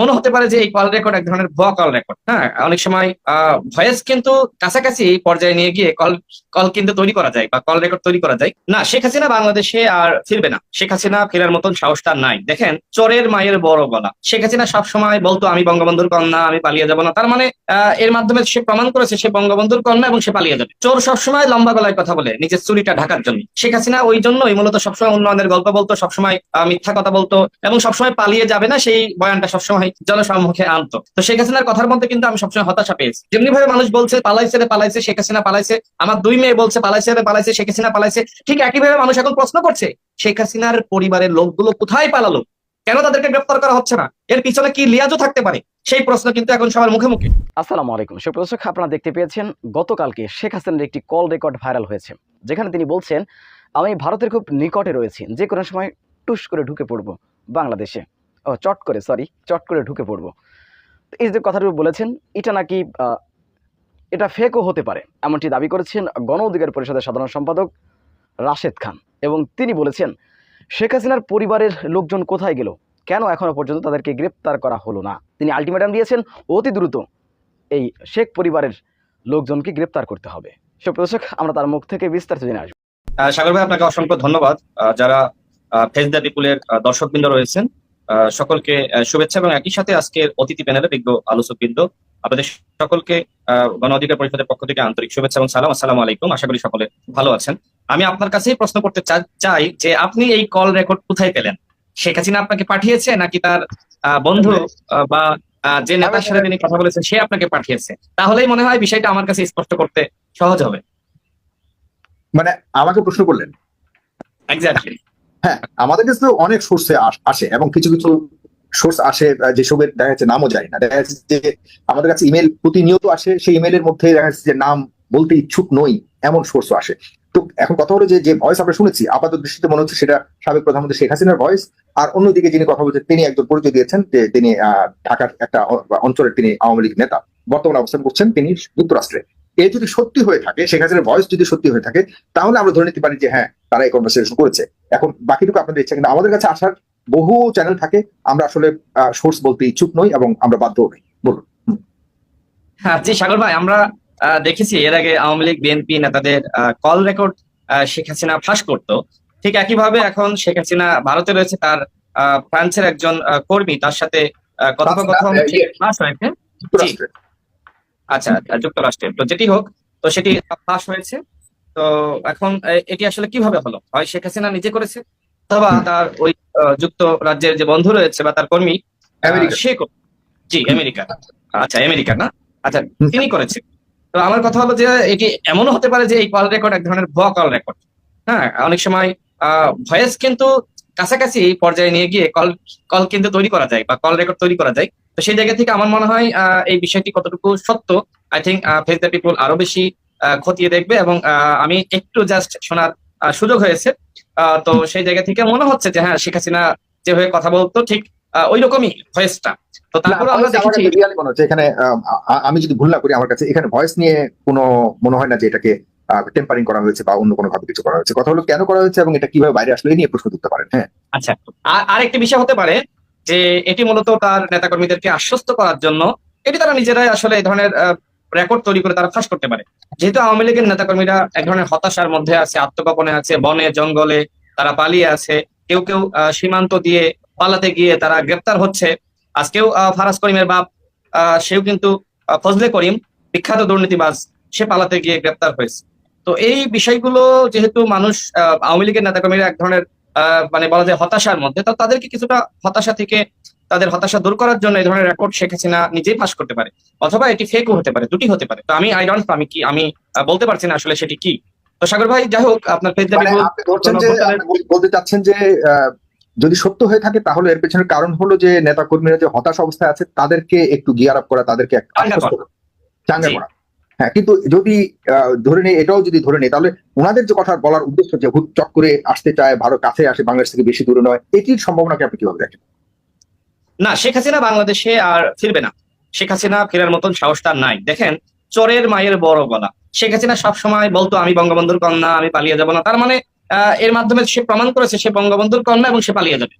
মনে হতে পারে যে এই কল রেকর্ড এক ধরনের ভুয়া কল রেকর্ড হ্যাঁ? অনেক সময় আহ ভয়েস কিন্তু কাছাকাছি পর্যায়ে নিয়ে গিয়ে কল কল কিন্তু তৈরি করা যায় বা কল রেকর্ড তৈরি করা যায়। না, শেখ হাসিনা বাংলাদেশে আর ফিরবে না। শেখ হাসিনা ফেরার মতন সাহস তার নাই। দেখেন, চোরের মায়ের বড় গলা। শেখ হাসিনা সবসময় বলতো, আমি বঙ্গবন্ধুর কন্যা, আমি পালিয়ে যাব না। তার মানে এর মাধ্যমে সে প্রমাণ করেছে সে বঙ্গবন্ধুর কন্যা এবং সে পালিয়ে যাবে। চোর সবসময় লম্বা গলায় কথা বলে, নিজের চুরিটা ঢাকার জন্য। শেখ হাসিনা ওই জন্যই মূলত সবসময় উন্নয়নের গল্প বলতো, সবসময় মিথ্যা কথা বলতো এবং সবসময় পালিয়ে যাবে না সেই বয়ানটা সবসময়। জনসম্মুখে আনতো। তো শেখ হাসিনার কথার মধ্যে কিন্তু আমি সবসময় হতাশা পেয়েছি। যেমনি ভাবে মানুষ বলছে, পালাইছে রে, পালাইছে, শেখ হাসিনা পালাইছে। আমার দুই মেয়ে বলছে, পালাইছে রে, পালাইছে, শেখ হাসিনা পালাইছে। ঠিক একইভাবে মানুষ এখন প্রশ্ন করছে, শেখ হাসিনার পরিবারের লোকগুলো কোথায় পালালো? কেন তাদেরকে গ্রেফতার করা হচ্ছে না? এর পিছনে কি লিয়াজও থাকতে পারে? সেই প্রশ্ন কিন্তু এখন সবার মুখে মুখে। আসসালামু আলাইকুম। সুপ্রদর্শক আপনারা দেখতে পেয়েছেন, গতকালকে শেখ হাসিনার একটি কল রেকর্ড ভাইরাল হয়েছে, যেখানে তিনি বলছেন, আমি ভারতের খুব নিকটে রয়েছি, যে কোনো সময় টুস করে ঢুকে পড়ব বাংলাদেশে। চট করে সরি চট করে ঢুকে পড়ব। এই যে কথাটি বলেছেন, এটা নাকি এটা ফেকও হতে পারে, এমনটি দাবি করেছেন গণ অধিকার পরিষদের সাধারণ সম্পাদক রাশেদ খান। এবং তিনি বলেছেন, শেখ হাসিনার পরিবারের লোকজন কোথায় গেল? কেন এখনও পর্যন্ত তাদেরকে গ্রেপ্তার করা হলো না? তিনি আলটিমেটাম দিয়েছেন, অতি দ্রুত এই শেখ পরিবারের লোকজনকে গ্রেপ্তার করতে হবে। সুপ্রদর্শক আমরা তার মুখ থেকে বিস্তারিত জেনে আসব। সাগর ভাই, আপনাকে অসংখ্য ধন্যবাদ। যারা ফেস দ্য পিপুলের দর্শকবৃন্দ রয়েছেন সকলকে শুভেচ্ছা এবং একই সাথে আজকের অতিথি প্যানেলে বিজ্ঞ আলোচকবৃন্দ আপনাদের সকলকে গণ অধিকার পরিষদের পক্ষ থেকে আন্তরিক শুভেচ্ছা এবং সালাম। আসসালামু আলাইকুম আশা করি সকলে ভালো আছেন। আমি আপনার কাছেই প্রশ্ন করতে চাই যে আপনি এই কল রেকর্ড কোথায় পেলেন? শেখ হাসিনা আপনাকে পাঠিয়েছে নাকি তার বন্ধু বা যে নেতার সাথে তিনি কথা বলেছেন সে আপনাকে পাঠিয়েছে? তাহলেই মনে হয় বিষয়টা আমার কাছে স্পষ্ট করতে সহজ হবে। মানে আমাকে প্রশ্ন করলেন? এক্স্যাক্টলি হ্যাঁ আমাদের কাছে তো অনেক সোর্সে আসে এবং কিছু কিছু সোর্স আসে যেসবের দেখা যাচ্ছে নামও যায় না। দেখা যাচ্ছে যে আমাদের কাছে ইমেল প্রতিনিয়ত আসে, সেই ইমেলের মধ্যে দেখা যাচ্ছে যে নাম বলতে ইচ্ছুক নই, এমন সোর্সও আসে। তো এখন কথা হলো যে যে ভয়েস আমরা শুনেছি আপাতত দৃষ্টিতে মনে হচ্ছে সেটা সাবেক প্রধানমন্ত্রী শেখ হাসিনার ভয়েস আর অন্যদিকে যিনি কথা বলছেন, তিনি একজন পরিচয় দিয়েছেন, যে তিনি ঢাকার একটা অঞ্চলের তিনি আওয়ামী লীগ নেতা। বর্তমানে অবস্থান করছেন তিনি যুক্তরাষ্ট্রে। এ যদি সত্যি হয়ে থাকে শেখ হাসিনার ভয়েস যদি সত্যি হয়ে থাকে তাহলে আমরা ধরে নিতে পারি যে হ্যাঁ তারা এই কনভারসেশন করেছে। এখন বাকিটুকু আপনাদের ইচ্ছা কিন্তু আমাদের কাছে আসার বহু চ্যানেল থাকে আমরা আসলে সোর্স বলতে ইচ্ছুক নই এবং আমরা বাধ্য নই। বলুন। হ্যাঁ জি সাগর ভাই আমরা দেখেছি এর আগে আওয়ামী লীগ বিএনপি নেতাদের কল রেকর্ড শেখ হাসিনা ফাঁস করতো। ঠিক একইভাবে এখন শেখ হাসিনা ভারতে রয়েছে তার আহ, ফ্রান্সের একজন কর্মী তার সাথে কথোপকথন আহ, ইয়ে। ফাঁস হয়েছে। আচ্ছা আহ, যুক্তরাষ্ট্রে। তো যেটি হোক তো সেটি ফাঁস হয়েছে। তো এখন এটি আসলে কীভাবে হলো? হয় শেখ হাসিনা নিজে করেছে? অথবা তার ওই আহ, যুক্তরাজ্যের যে বন্ধু রয়েছে বা তার কর্মী আহ, সে জি আমেরিকা। আচ্ছা আমেরিকা না? আচ্ছা তিনি করেছে। তো আমার কথা হলো যে এটি এমনও হতে পারে যে এই কল রেকর্ড এক ধরনের ভুয়া কল রেকর্ড হ্যাঁ অনেক সময় ভয়েস কিন্তু কাছাকাছি পর্যায়ে নিয়ে গিয়ে কল কল কিন্তু তৈরি করা যায় বা কল রেকর্ড তৈরি করা যায়। তো সেই জায়গা থেকে আমার মনে হয় আহ, এই বিষয়টি কতটুকু সত্য I think face the people আরও বেশি খতিয়ে দেখবে এবং আমি একটু জাস্ট শোনার সুযোগ হয়েছে। তো সেই জায়গা থেকে মনে হচ্ছে যে হ্যাঁ শেখ হাসিনা যেভাবে কথা বলতো ঠিক ওই রকমই ভয়েসটা তো তারপরে আমরা দেখেছি হচ্ছে এখানে আমি যদি ভুল না করি আমার কাছে এখানে ভয়েস নিয়ে কোনো মনে হয় না যে এটাকে টেম্পারিং করা হয়েছে বা অন্য কোনো ভাবে কিছু করা হয়েছে। কথা হলো কেন করা হয়েছে এবং এটা কীভাবে বাইরে আসলে এই নিয়ে প্রশ্ন করতে পারেন হ্যাঁ। আচ্ছা আর আরেকটি বিষয় হতে পারে যে এটি মূলত তার নেতাকর্মীদেরকে আশ্বস্ত করার জন্য, এটি তারা নিজেরাই আসলে এই ধরনের রেকর্ড তৈরি করে তারা ফাঁস করতে পারে। যেহেতু আওয়ামী লীগের নেতাকর্মীরা এক ধরনের হতাশার মধ্যে আছে, আত্মগোপনে আছে, বনে, জঙ্গলে তারা পালিয়ে আছে, কেউ কেউ সীমান্ত দিয়ে পালাতে গিয়ে তারা গ্রেপ্তার হচ্ছে। আজকেও ফারাজ করিমের বাপ সেও কিন্তু ফজলে করিম, বিখ্যাত দুর্নীতিবাজ, সে পালাতে গিয়ে গ্রেপ্তার হয়েছে। তো এই বিষয়গুলো যেহেতু মানুষ আওয়ামী লীগের নেতাকর্মীরা এক ধরনের মানে বলা যায় হতাশার মধ্যে তো তাদেরকে কিছুটা হতাশা থেকে তাদের হতাশা দূর করার জন্য এই ধরনের রেকর্ড শেখ হাসিনা নিজেই পাশ করতে পারে। অথবা এটি ফেকও হতে পারে দুটি হতে পারে। তো আমি আই ডোন্ট আমি কি আমি বলতে পারছি না আসলে সেটি কি। তো সাগর ভাই যাই হোক আপনার মানে বল- বলতে চাচ্ছেন যে আহ, যদি সত্য হয়ে থাকে তাহলে এর পেছনের কারণ হলো যে নেতা কর্মীরা যে হতাশ অবস্থায় আছে তাদেরকে একটু গিয়ার আপ করা তাদেরকে চাঙ্গা করা। হ্যাঁ কিন্তু যদি ধরে নেই এটাও যদি ধরে নেই তাহলে ওনাদের যে কথা বলার উদ্দেশ্য যে হুট চট করে আসতে চায়, ভারত কাছে আসে, বাংলাদেশ থেকে বেশি দূরে নয়, এটির সম্ভাবনাকে আপনি কীভাবে দেখেন? না, শেখ হাসিনা বাংলাদেশে আর ফিরবে না। শেখ হাসিনা ফেরার মতন সাহস তার নাই। দেখেন, চরের মায়ের বড় গলা। শেখ হাসিনা সবসময় বলতো, আমি বঙ্গবন্ধুর কন্যা, আমি পালিয়ে যাব না। তার মানে এর মাধ্যমে সে প্রমাণ করেছে, সে বঙ্গবন্ধুর কন্যা এবং সে পালিয়ে যাবে।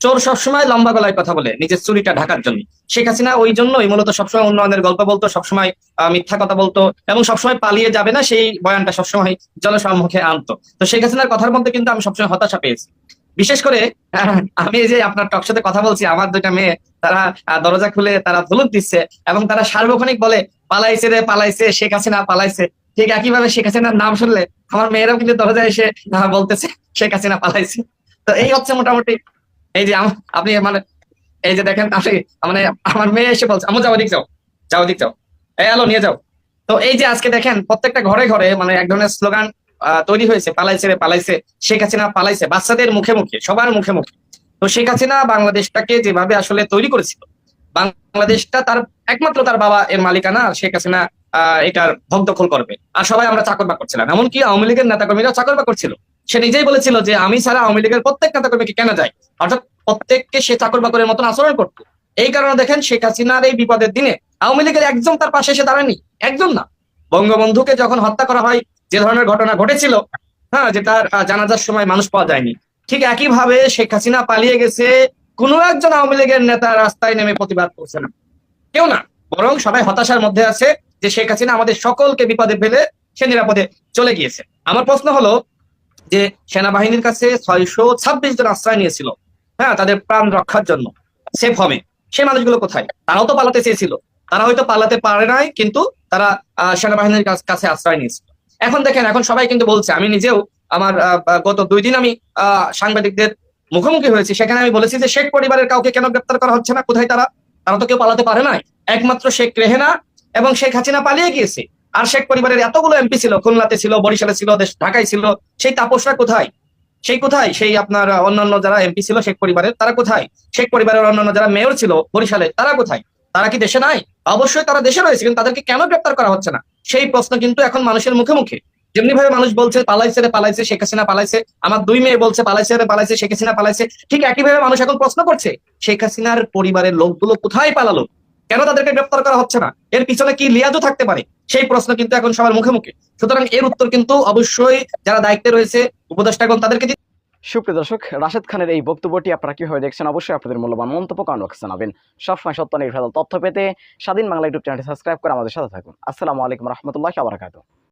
চোর সবসময় লম্বা গলায় কথা বলে নিজের চুরিটা ঢাকার জন্য। শেখ হাসিনা ওই জন্যই মূলত সবসময় উন্নয়নের গল্প বলতো, সবসময় মিথ্যা কথা বলতো এবং সবসময় পালিয়ে যাবে না সেই বয়ানটা সবসময় জনসম্মুখে আনতো। তো শেখ হাসিনার কথার মধ্যে কিন্তু আমি সবসময় হতাশা পেয়েছি। বিশেষ করে আমি যে আপনার টক সাথে কথা বলছি, আমার দুইটা মেয়ে, তারা দরজা খুলে তারা ধুলুক দিচ্ছে এবং তারা সার্বক্ষণিক বলে, পালাইছে রে, পালাইছে, শেখ হাসিনা পালাইছে। ঠিক একইভাবে শেখ হাসিনার নাম শুনলে আমার মেয়েরাও কিন্তু দরজায় এসে বলতেছে, শেখ হাসিনা পালাইছে। তো এই হচ্ছে মোটামুটি এই যে আপনি মানে এই যে দেখেন আপনি মানে আমার মেয়ে এসে বলছে আমু যাও দিক যাও যাও দিক যাও। এই আলো নিয়ে যাও। তো এই যে আজকে দেখেন প্রত্যেকটা ঘরে ঘরে মানে এক ধরনের স্লোগান তৈরি হয়েছে পালাইছে রে পালাইছে। শেখ হাসিনা পালাইছে বাচ্চাদের মুখে মুখে সবার মুখে মুখে। তো শেখ হাসিনা বাংলাদেশটাকে যেভাবে আসলে তৈরি করেছিল বাংলাদেশটা তার একমাত্র তার বাবা এর মালিকানা শেখ হাসিনা আহ, এটার ভোগ দখল করবে। আর সবাই আমরা চাকর বাকর ছিলাম। এমনকি আওয়ামী লীগের নেতাকর্মীরা চাকর বাকর ছিল। সে নিজেই বলেছিল যে আমি ছাড়া আওয়ামী লীগের প্রত্যেক নেতাকর্মীকে কেন যায়? অর্থাৎ প্রত্যেককে সে চাকর বাকরের মতন আচরণ করতো। এই কারণে দেখেন শেখ হাসিনার এই বিপদের দিনে আওয়ামী লীগের একজন তার পাশে এসে দাঁড়ায়নি একজন না। বঙ্গবন্ধুকে যখন হত্যা করা হয়, যে ধরনের ঘটনা ঘটেছিল হ্যাঁ যে তার জানাজার সময় মানুষ পাওয়া যায়নি, ঠিক একইভাবে শেখ হাসিনা পালিয়ে গেছে, কোনো একজন আওয়ামী লীগের নেতা রাস্তায় নেমে প্রতিবাদ করছে না। কেউ না, বরং সবাই হতাশার মধ্যে আছে যে শেখ হাসিনা আমাদের সকলকে বিপদে ফেলে সে নিরাপদে চলে গিয়েছে। আমার প্রশ্ন হলো যে সেনাবাহিনীর কাছে ছয়শো ছাব্বিশ জন আশ্রয় নিয়েছিল হ্যাঁ তাদের প্রাণ রক্ষার জন্য সেফ হবে সে মানুষগুলো কোথায়? তারাও তো পালাতে চেয়েছিল। তারা হয়তো পালাতে পারে নাই, কিন্তু তারা সেনাবাহিনীর কাছে আশ্রয় নিয়েছিল। এখন দেখেন, এখন সবাই কিন্তু বলছে, আমি নিজেও আমার গত দুই দিন আমি সাংবাদিকদের মুখোমুখি হয়েছি। সেখানে আমি বলেছি যে শেখ পরিবারের কাউকে কেন গ্রেপ্তার করা হচ্ছে না? কোথায় তারা? তারা তো কেউ পালাতে পারে নাই। একমাত্র শেখ রেহেনা এবং শেখ হাসিনা পালিয়ে গিয়েছে। আর শেখ পরিবারের এতগুলো এমপি ছিল, খুলনাতে ছিল, বরিশালে ছিল ঢাকায় ছিল, সেই তাপসরা কোথায়? সেই কোথায়? সেই আপনার অন্যান্য যারা এমপি ছিল শেখ পরিবারের, তারা কোথায়? শেখ পরিবারের অন্যান্য যারা মেয়র ছিল বরিশালে, তারা কোথায়? তারা কি দেশে নাই? অবশ্যই তারা দেশে রয়েছে, কিন্তু তাদেরকে কেন গ্রেপ্তার করা হচ্ছে না? সেই প্রশ্ন কিন্তু এখন মানুষের মুখে মুখে যেমনি ভাবে মানুষ বলছে, পালাইছে রে, পালাইছে, শেখ হাসিনা পালাইছে, আমার দুই মেয়ে বলছে, পালাইছে রে, পালাইছে, শেখ হাসিনা পালাইছে, ঠিক একইভাবে মানুষ এখন প্রশ্ন করছে, শেখ হাসিনার পরিবারের লোকগুলো কোথায় পালালো? কেন তাদেরকে গ্রেপ্তার করা হচ্ছে না? এর পিছনে কি লিয়াজও থাকতে পারে? সেই প্রশ্ন কিন্তু এখন সবার মুখে মুখে। সুতরাং এর উত্তর কিন্তু অবশ্যই যারা দায়িত্বে রয়েছে, উপদেষ্টাগণ তাদেরকে সুপ্রিয় দর্শক, রাশেদ খানের এই বক্তব্যটি আপনারা কীভাবে দেখছেন? অবশ্যই আপনাদের মূল্যবান মন্তব্য কমেন্ট বক্সে জানাবেন। সবসময় সত্য নির্ভেজাল তথ্য পেতে স্বাধীন বাংলা ইউটিউব চ্যানেলটি সাবস্ক্রাইব করে আমাদের সাথে থাকুন। আসসালামু আলাইকুম রহমতুল্লাহ আবরাকাতু